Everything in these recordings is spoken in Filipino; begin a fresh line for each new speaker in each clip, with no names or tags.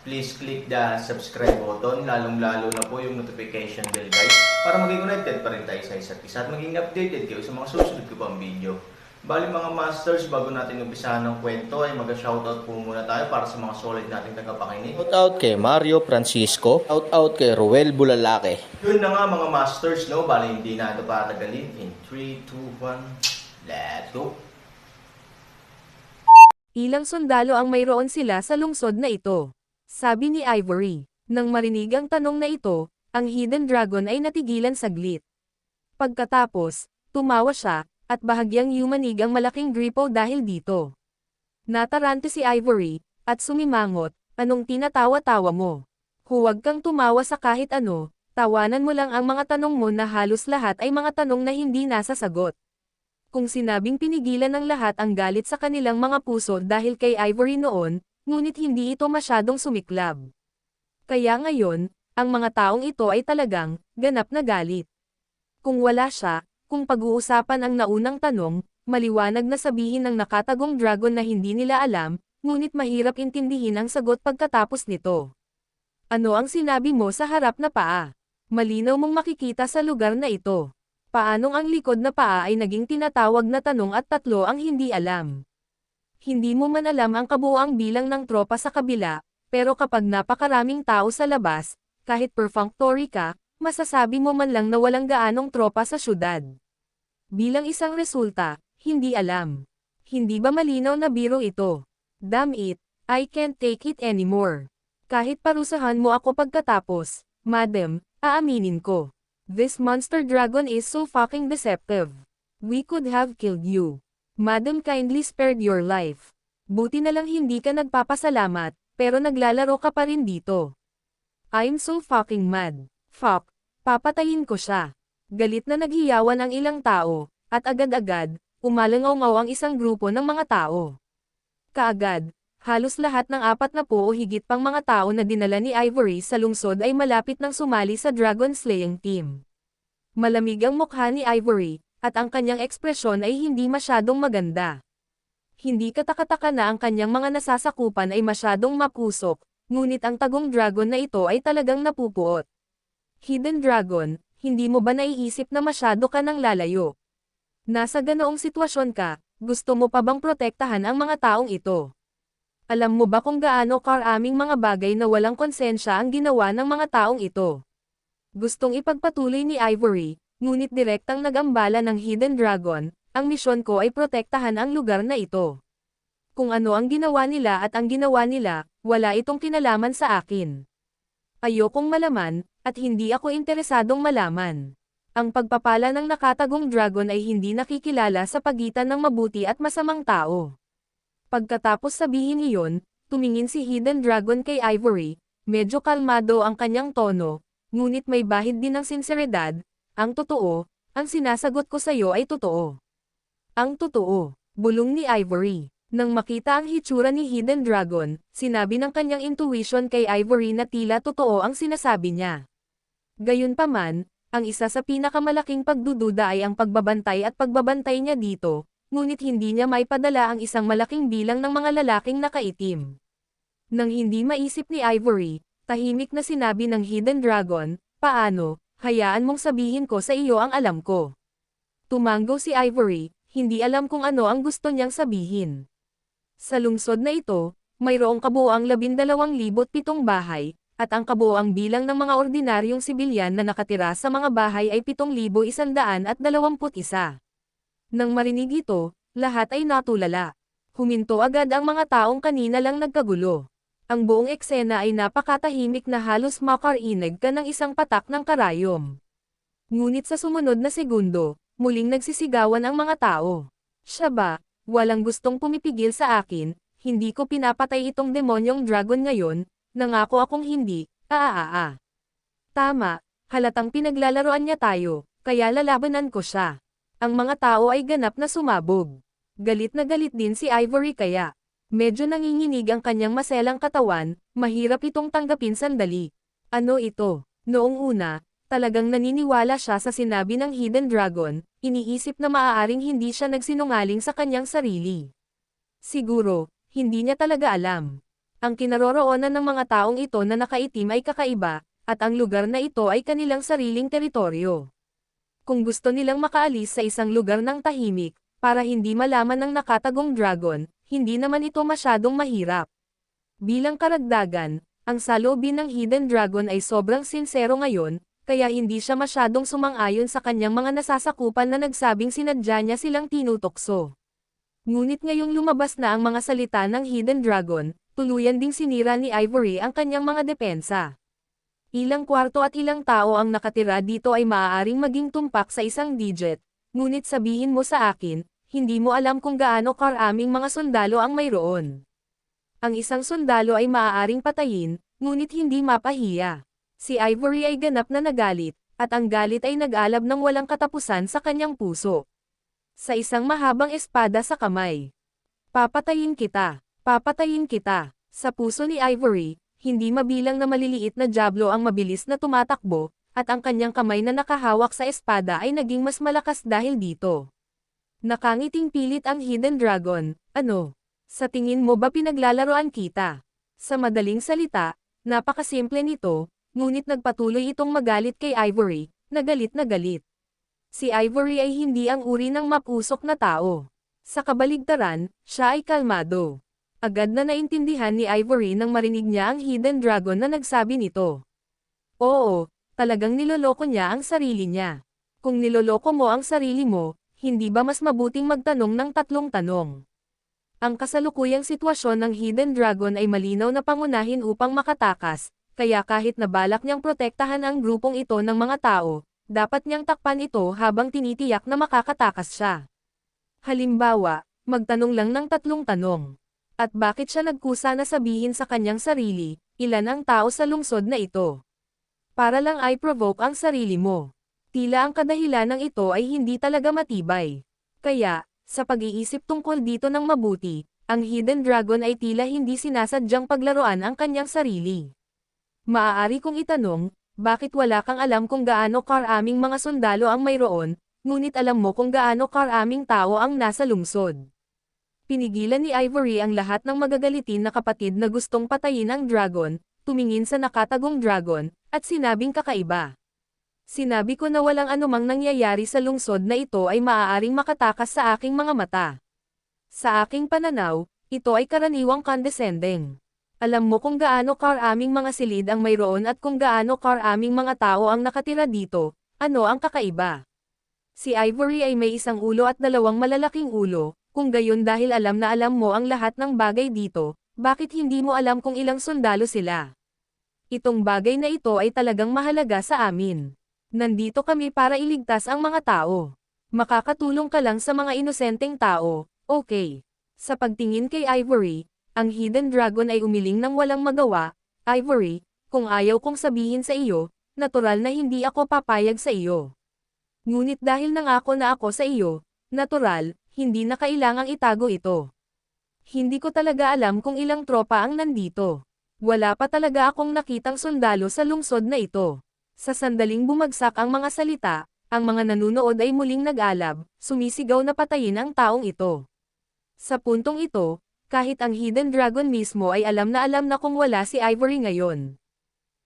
please click the subscribe button, lalong-lalo na po yung notification bell guys, para maging connected pa rin tayo sa isa't isa at maging updated kayo sa mga susunod ko pang video. Bali mga masters, bago natin umpisahan ng kwento ay mag-shoutout po muna tayo para sa mga solid nating tagapakinig.
Shoutout kay Mario Francisco. Shoutout kay Ruel Bulalake.
Yun na nga mga masters, no? Bali hindi na ito patagalin. In 3, 2, 1, let's go!
Ilang sundalo ang mayroon sila sa lungsod na ito. Sabi ni Ivory. Nang marinig ang tanong na ito, ang Hidden Dragon ay natigilan saglit. Pagkatapos, tumawa siya, at bahagyang yumanig ang malaking gripo dahil dito. Natarante si Ivory, at sumimangot, anong tinatawa-tawa mo? Huwag kang tumawa sa kahit ano, tawanan mo lang ang mga tanong mo na halos lahat ay mga tanong na hindi nasa sagot. Kung sinabing pinigilan ng lahat ang galit sa kanilang mga puso dahil kay Ivory noon, ngunit hindi ito masyadong sumiklab. Kaya ngayon, ang mga taong ito ay talagang, ganap na galit. Kung wala siya, kung pag-uusapan ang naunang tanong, maliwanag na sabihin ng nakatagong dragon na hindi nila alam, ngunit mahirap intindihin ang sagot pagkatapos nito. Ano ang sinabi mo sa harap na paa? Malinaw mong makikita sa lugar na ito. Paanong ang likod na paa ay naging tinatawag na tanong at tatlo ang hindi alam? Hindi mo man alam ang kabuoang bilang ng tropa sa kabila, pero kapag napakaraming tao sa labas, kahit perfunctory ka, masasabi mo man lang na walang gaanong tropa sa syudad. Bilang isang resulta, hindi alam. Hindi ba malinaw na biro ito? Damn it, I can't take it anymore. Kahit parusahan mo ako pagkatapos, madam, aaminin ko. This monster dragon is so fucking deceptive. We could have killed you. Madam kindly spared your life. Buti na lang hindi ka nagpapasalamat, pero naglalaro ka pa rin dito. I'm so fucking mad. Fuck, papatayin ko siya. Galit na naghiyawan ang ilang tao, at agad-agad, umalangaw ang isang grupo ng mga tao. Kaagad, halos lahat ng apat na po o higit pang mga tao na dinala ni Ivory sa lungsod ay malapit ng sumali sa Dragon Slaying Team. Malamig ang mukha ni Ivory, at ang kanyang ekspresyon ay hindi masyadong maganda. Hindi katakataka na ang kanyang mga nasasakupan ay masyadong mapusok, ngunit ang tagong dragon na ito ay talagang napupuot. Hidden Dragon, hindi mo ba naiisip na masyado ka nang lalayo? Nasa ganoong sitwasyon ka, gusto mo pa bang protektahan ang mga taong ito? Alam mo ba kung gaano karaming mga bagay na walang konsensya ang ginawa ng mga taong ito? Gustong ipagpatuloy ni Ivory, ngunit direktang nagambala ng Hidden Dragon, ang misyon ko ay protektahan ang lugar na ito. Kung ano ang ginawa nila at ang ginawa nila, wala itong kinalaman sa akin. Ayokong malaman, at hindi ako interesadong malaman. Ang pagpapala ng nakatagong dragon ay hindi nakikilala sa pagitan ng mabuti at masamang tao. Pagkatapos sabihin iyon, tumingin si Hidden Dragon kay Ivory, medyo kalmado ang kanyang tono, ngunit may bahid din ng sinseridad, ang totoo, ang sinasagot ko sa iyo ay totoo. Ang totoo, bulong ni Ivory. Nang makita ang hitsura ni Hidden Dragon, sinabi ng kanyang intuition kay Ivory na tila totoo ang sinasabi niya. Gayunpaman, ang isa sa pinakamalaking pagdududa ay ang pagbabantay at pagbabantay niya dito, ngunit hindi niya maipadala ang isang malaking bilang ng mga lalaking nakaitim. Nang hindi maisip ni Ivory, tahimik na sinabi ng Hidden Dragon, paano, hayaan mong sabihin ko sa iyo ang alam ko. Tumango si Ivory, hindi alam kung ano ang gusto niyang sabihin. Sa lungsod na ito, mayroong kabuoang 12,007 bahay, at ang kabuoang bilang ng mga ordinaryong sibilyan na nakatira sa mga bahay ay 7,121. Nang marinig ito, lahat ay natulala. Huminto agad ang mga taong kanina lang nagkagulo. Ang buong eksena ay napakatahimik na halos makarinig ka ng isang patak ng karayom. Ngunit sa sumunod na segundo, muling nagsisigawan ang mga tao. Siya ba, walang gustong pumipigil sa akin, hindi ko pinapatay itong demonyong dragon ngayon, nangako akong hindi, aaaa. Tama, halatang pinaglalaroan niya tayo, kaya lalabanan ko siya. Ang mga tao ay ganap na sumabog. Galit na galit din si Ivory kaya. Medyo nanginginig ang kanyang maselang katawan, mahirap itong tanggapin sandali. Ano ito? Noong una, talagang naniniwala siya sa sinabi ng Hidden Dragon, iniisip na maaaring hindi siya nagsinungaling sa kanyang sarili. Siguro, hindi niya talaga alam. Ang kinaroroonan ng mga taong ito na nakaitim ay kakaiba, at ang lugar na ito ay kanilang sariling teritoryo. Kung gusto nilang makaalis sa isang lugar ng tahimik, para hindi malaman ng nakatagong dragon, hindi naman ito masyadong mahirap. Bilang karagdagan, ang salobin ng Hidden Dragon ay sobrang sinsero ngayon, kaya hindi siya masyadong sumang-ayon sa kanyang mga nasasakupan na nagsabing sinadya niya silang tinutokso. Ngunit ngayong lumabas na ang mga salita ng Hidden Dragon, tuluyan ding sinira ni Ivory ang kanyang mga depensa. Ilang kwarto at ilang tao ang nakatira dito ay maaaring maging tumpak sa isang digit, ngunit sabihin mo sa akin, hindi mo alam kung gaano karaming mga sundalo ang mayroon. Ang isang sundalo ay maaaring patayin, ngunit hindi mapahiya. Si Ivory ay ganap na nagalit, at ang galit ay nag-alab ng walang katapusan sa kanyang puso. Sa isang mahabang espada sa kamay. Papatayin kita, papatayin kita. Sa puso ni Ivory, hindi mabilang na maliliit na Diablo ang mabilis na tumatakbo, at ang kanyang kamay na nakahawak sa espada ay naging mas malakas dahil dito. Nakangiting pilit ang Hidden Dragon, ano? Sa tingin mo ba pinaglalaroan kita? Sa madaling salita, napakasimple nito, ngunit nagpatuloy itong magalit kay Ivory, na galit na galit. Si Ivory ay hindi ang uri ng mapusok na tao. Sa kabaligtaran, siya ay kalmado. Agad na naintindihan ni Ivory nang marinig niya ang Hidden Dragon na nagsabi nito. Oo, talagang niloloko niya ang sarili niya. Kung niloloko mo ang sarili mo, hindi ba mas mabuting magtanong ng tatlong tanong? Ang kasalukuyang sitwasyon ng Hidden Dragon ay malinaw na pangunahin upang makatakas, kaya kahit nabalak niyang protektahan ang grupong ito ng mga tao, dapat niyang takpan ito habang tinitiyak na makakatakas siya. Halimbawa, magtanong lang ng tatlong tanong. At bakit siya nagkusa na sabihin sa kanyang sarili, ilan ang tao sa lungsod na ito? Para lang ay provoke ang sarili mo. Tila ang kadahilan ng ito ay hindi talaga matibay. Kaya, sa pag-iisip tungkol dito ng mabuti, ang Hidden Dragon ay tila hindi sinasadyang paglaruan ang kanyang sarili. Maaari kong itanong, bakit wala kang alam kung gaano karaming mga sundalo ang mayroon, ngunit alam mo kung gaano karaming tao ang nasa lungsod. Pinigilan ni Ivory ang lahat ng magagalitin na kapatid na gustong patayin ang dragon, tumingin sa nakatagong dragon, at sinabing kakaiba. Sinabi ko na walang anumang nangyayari sa lungsod na ito ay maaaring makatakas sa aking mga mata. Sa aking pananaw, ito ay karaniwang condescending. Alam mo kung gaano karaming mga silid ang mayroon at kung gaano karaming mga tao ang nakatira dito, ano ang kakaiba. Si Ivory ay may isang ulo at dalawang malalaking ulo, kung gayon dahil alam na alam mo ang lahat ng bagay dito, bakit hindi mo alam kung ilang sundalo sila? Itong bagay na ito ay talagang mahalaga sa amin. Nandito kami para iligtas ang mga tao. Makakatulong ka lang sa mga inosenteng tao, okay. Sa pagtingin kay Ivory, ang Hidden Dragon ay umiling ng walang magawa, Ivory, kung ayaw kong sabihin sa iyo, natural na hindi ako papayag sa iyo. Ngunit dahil nangako na ako sa iyo, natural, hindi na kailangang itago ito. Hindi ko talaga alam kung ilang tropa ang nandito. Wala pa talaga akong nakitang sundalo sa lungsod na ito. Sa sandaling bumagsak ang mga salita, ang mga nanunood ay muling nag-alab, sumisigaw na patayin ang taong ito. Sa puntong ito, kahit ang Hidden Dragon mismo ay alam na alam na kung wala si Ivory ngayon.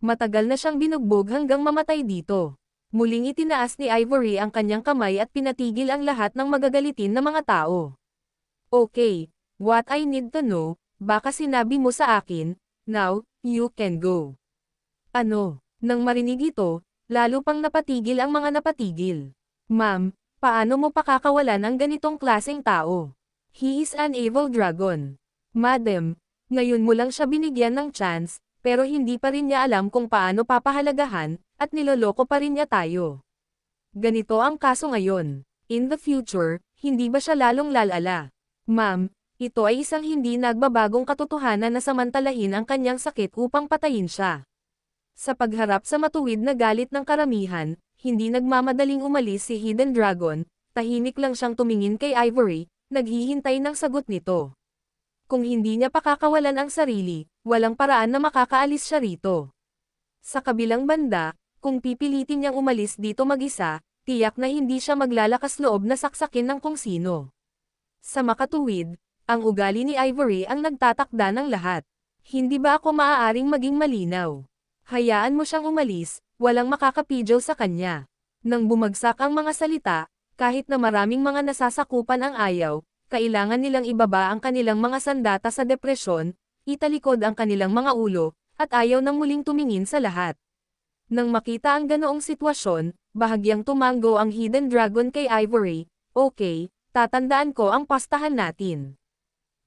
Matagal na siyang binugbog hanggang mamatay dito. Muling itinaas ni Ivory ang kanyang kamay at pinatigil ang lahat ng magagalitin na mga tao. Okay, what I need to know, baka sinabi mo sa akin, now, you can go. Ano? Nang marinig ito, lalo pang napatigil ang mga napatigil. Ma'am, paano mo pakakawalan ng ganitong klaseng tao? He is an evil dragon. Madam, ngayon mo lang siya binigyan ng chance, pero hindi pa rin niya alam kung paano papahalagahan, at niloloko pa rin niya tayo. Ganito ang kaso ngayon. In the future, hindi ba siya lalong lalala? Ma'am, ito ay isang hindi nagbabagong katotohanan na samantalahin ang kanyang sakit upang patayin siya. Sa pagharap sa matuwid na galit ng karamihan, hindi nagmamadaling umalis si Hidden Dragon, tahimik lang siyang tumingin kay Ivory, naghihintay ng sagot nito. Kung hindi niya pakakawalan ang sarili, walang paraan na makakaalis siya rito. Sa kabilang banda, kung pipilitin niyang umalis dito mag-isa, tiyak na hindi siya maglalakas loob na saksakin ng kung sino. Sa makatuwid, ang ugali ni Ivory ang nagtatakda ng lahat. Hindi ba ako maaaring maging malinaw? Hayaan mo siyang umalis, walang makakapidyo sa kanya. Nang bumagsak ang mga salita, kahit na maraming mga nasasakupan ang ayaw, kailangan nilang ibaba ang kanilang mga sandata sa depresyon, italikod ang kanilang mga ulo, at ayaw nang muling tumingin sa lahat. Nang makita ang ganoong sitwasyon, bahagyang tumango ang Hidden Dragon kay Ivory, okay, tatandaan ko ang pastahan natin.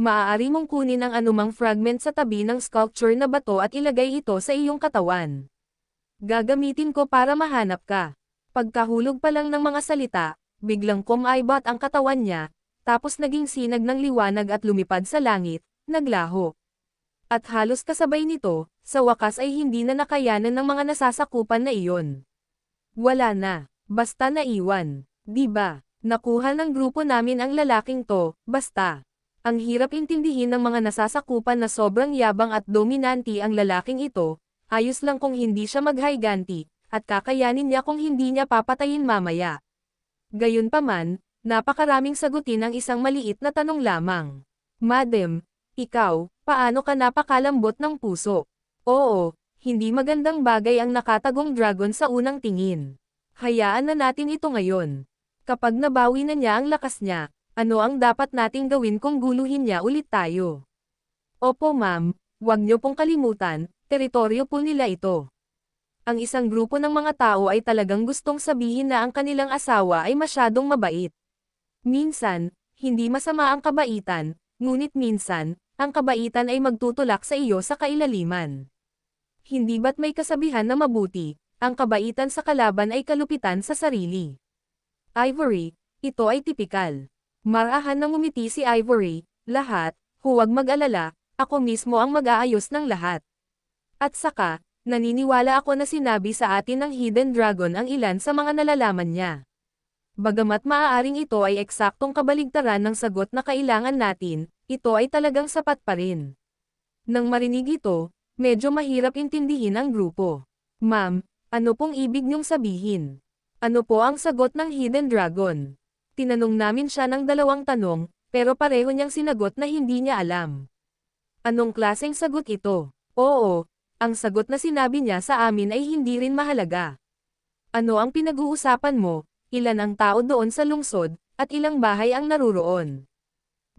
Maaari mong kunin ang anumang fragment sa tabi ng sculpture na bato at ilagay ito sa iyong katawan. Gagamitin ko para mahanap ka. Pagkahulog pa lang ng mga salita, biglang kumaibot ang katawan niya, tapos naging sinag ng liwanag at lumipad sa langit, naglaho. At halos kasabay nito, sa wakas ay hindi na nakayanan ng mga nasasakupan na iyon. Wala na, basta naiwan, di ba? Nakuha ng grupo namin ang lalaking to, basta. Ang hirap intindihin ng mga nasasakupan na sobrang yabang at dominanti ang lalaking ito, ayos lang kung hindi siya maghayganti, at kakayanin niya kung hindi niya papatayin mamaya. Gayunpaman, napakaraming sagutin ang isang maliit na tanong lamang. Madam, ikaw, paano ka napakalambot ng puso? Oo, hindi magandang bagay ang nakatagong dragon sa unang tingin. Hayaan na natin ito ngayon. Kapag nabawi na niya ang lakas niya, ano ang dapat nating gawin kung guluhin niya ulit tayo? Opo ma'am, huwag niyo pong kalimutan, teritoryo po nila ito. Ang isang grupo ng mga tao ay talagang gustong sabihin na ang kanilang asawa ay masyadong mabait. Minsan, hindi masama ang kabaitan, ngunit minsan, ang kabaitan ay magtutulak sa iyo sa kailaliman. Hindi ba't may kasabihan na mabuti, ang kabaitan sa kalaban ay kalupitan sa sarili. Ivory, ito ay tipikal. Marahan na ngumiti si Ivory, lahat, huwag mag-alala, ako mismo ang mag-aayos ng lahat. At saka, naniniwala ako na sinabi sa atin ng Hidden Dragon ang ilan sa mga nalalaman niya. Bagamat maaaring ito ay eksaktong kabaligtaran ng sagot na kailangan natin, ito ay talagang sapat pa rin. Nang marinig ito, medyo mahirap intindihin ang grupo. Ma'am, ano pong ibig niyong sabihin? Ano po ang sagot ng Hidden Dragon? Tinanong namin siya ng dalawang tanong, pero pareho niyang sinagot na hindi niya alam. Anong klaseng sagot ito? Oo, ang sagot na sinabi niya sa amin ay hindi rin mahalaga. Ano ang pinag-uusapan mo, ilan ang tao doon sa lungsod, at ilang bahay ang naruroon?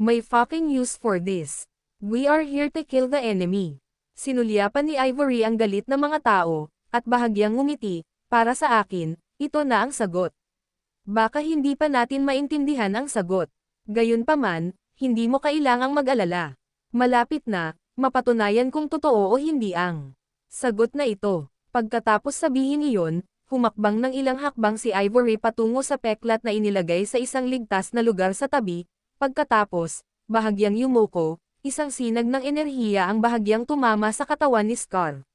May fucking use for this. We are here to kill the enemy. Sinulyapan ni Ivory ang galit ng mga tao, at bahagyang ngumiti, para sa akin, ito na ang sagot. Baka hindi pa natin maintindihan ang sagot. Gayunpaman, hindi mo kailangang mag-alala. Malapit na, mapatunayan kung totoo o hindi ang sagot na ito. Pagkatapos sabihin iyon, humakbang ng ilang hakbang si Ivory patungo sa peklat na inilagay sa isang ligtas na lugar sa tabi, pagkatapos, bahagyang yumuko, isang sinag ng enerhiya ang bahagyang tumama sa katawan ni Scar.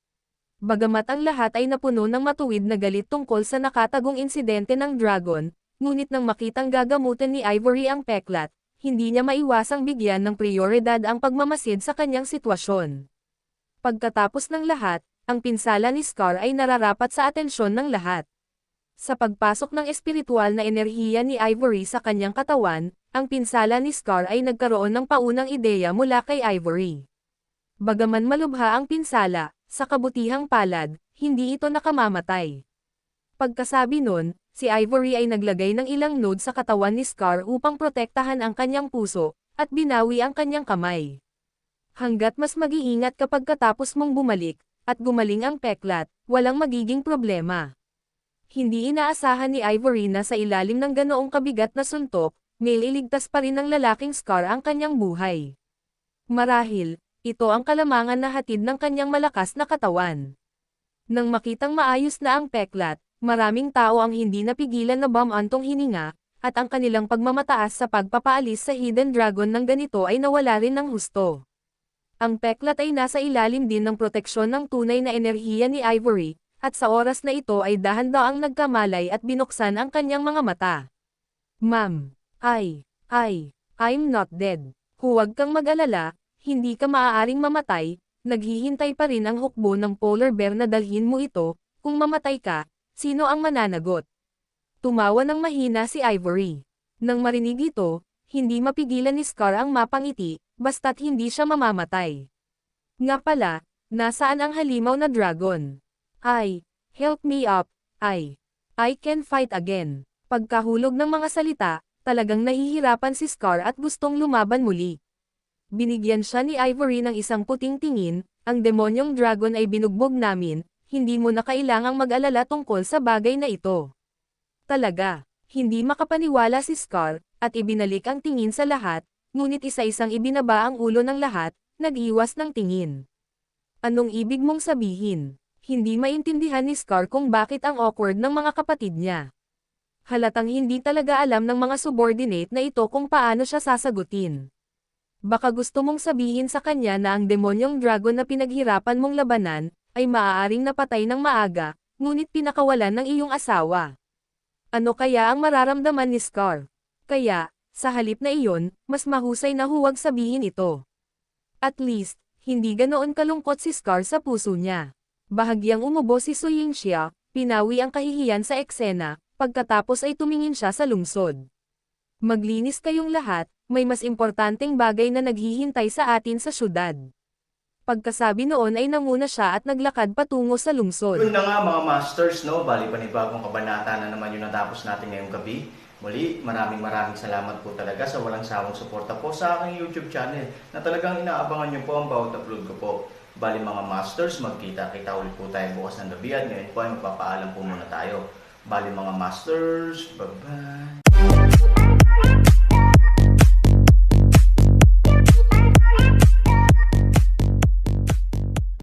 Bagamat ang lahat ay napuno ng matuwid na galit tungkol sa nakatagong insidente ng dragon, ngunit nang makitang gagamutan ni Ivory ang peklat, hindi niya maiwasang bigyan ng prioridad ang pagmamasid sa kanyang sitwasyon. Pagkatapos ng lahat, ang pinsala ni Scar ay nararapat sa atensyon ng lahat. Sa pagpasok ng espiritual na enerhiya ni Ivory sa kanyang katawan, ang pinsala ni Scar ay nagkaroon ng paunang ideya mula kay Ivory. Bagaman malubha ang pinsala, sa kabutihang palad, hindi ito nakamamatay. Pagkasabi nun, si Ivory ay naglagay ng ilang node sa katawan ni Scar upang protektahan ang kanyang puso, at binawi ang kanyang kamay. Hanggat mas mag-iingat kapag katapos mong bumalik, at gumaling ang peklat, walang magiging problema. Hindi inaasahan ni Ivory na sa ilalim ng ganoong kabigat na suntok, may iligtas pa rin ng lalaking Scar ang kanyang buhay. Marahil, ito ang kalamangan na hatid ng kanyang malakas na katawan. Nang makitang maayos na ang peklat, maraming tao ang hindi napigilan na bamantong hininga, at ang kanilang pagmamataas sa pagpapaalis sa Hidden Dragon ng ganito ay nawala rin ng husto. Ang peklat ay nasa ilalim din ng proteksyon ng tunay na enerhiya ni Ivory, at sa oras na ito ay dahan-daang nagkamalay at binuksan ang kanyang mga mata. Ma'am, ay, ay, I'm not dead. Huwag kang mag-alala, hindi ka maaaring mamatay, naghihintay pa rin ang hukbo ng polar bear na dalhin mo ito, kung mamatay ka, sino ang mananagot? Tumawa ng mahina si Ivory. Nang marinig ito, hindi mapigilan ni Scar ang mapangiti, basta't hindi siya mamamatay. Nga pala, nasaan ang halimaw na dragon? Ay, help me up, ay, I can fight again. Pagkahulog ng mga salita, talagang nahihirapan si Scar at gustong lumaban muli. Binigyan siya ni Ivory ng isang puting tingin, ang demonyong dragon ay binugbog namin, hindi mo na kailangang mag-alala tungkol sa bagay na ito. Talaga, hindi makapaniwala si Scar, at ibinalik ang tingin sa lahat, ngunit isa-isang ibinaba ang ulo ng lahat, nag-iwas ng tingin. Anong ibig mong sabihin? Hindi maintindihan ni Scar kung bakit ang awkward ng mga kapatid niya. Halatang hindi talaga alam ng mga subordinate na ito kung paano siya sasagutin. Baka gusto mong sabihin sa kanya na ang demonyong dragon na pinaghirapan mong labanan, ay maaaring napatay ng maaga, ngunit pinakawalan ng iyong asawa. Ano kaya ang mararamdaman ni Scar? Kaya, sa halip na iyon, mas mahusay na huwag sabihin ito. At least, hindi ganoon kalungkot si Scar sa puso niya. Bahagyang umubo si Suying Xia, pinawi ang kahihiyan sa eksena, pagkatapos ay tumingin siya sa lungsod. Maglinis kayong lahat, may mas importanteng bagay na naghihintay sa atin sa syudad. Pagkasabi noon ay nanguna siya at naglakad patungo sa lungsod.
Yun na nga mga masters, no? Bali panibagong kabanata na naman yung natapos natin ngayong gabi. Muli, maraming maraming salamat po talaga sa walang sawang suporta po sa aking YouTube channel na talagang inaabangan nyo po ang bawat upload ko po. Bali mga masters, magkita-kita ulit po tayo bukas ng gabi at ngayon po ay magpapaalam po muna tayo. Bali mga masters, bye-bye!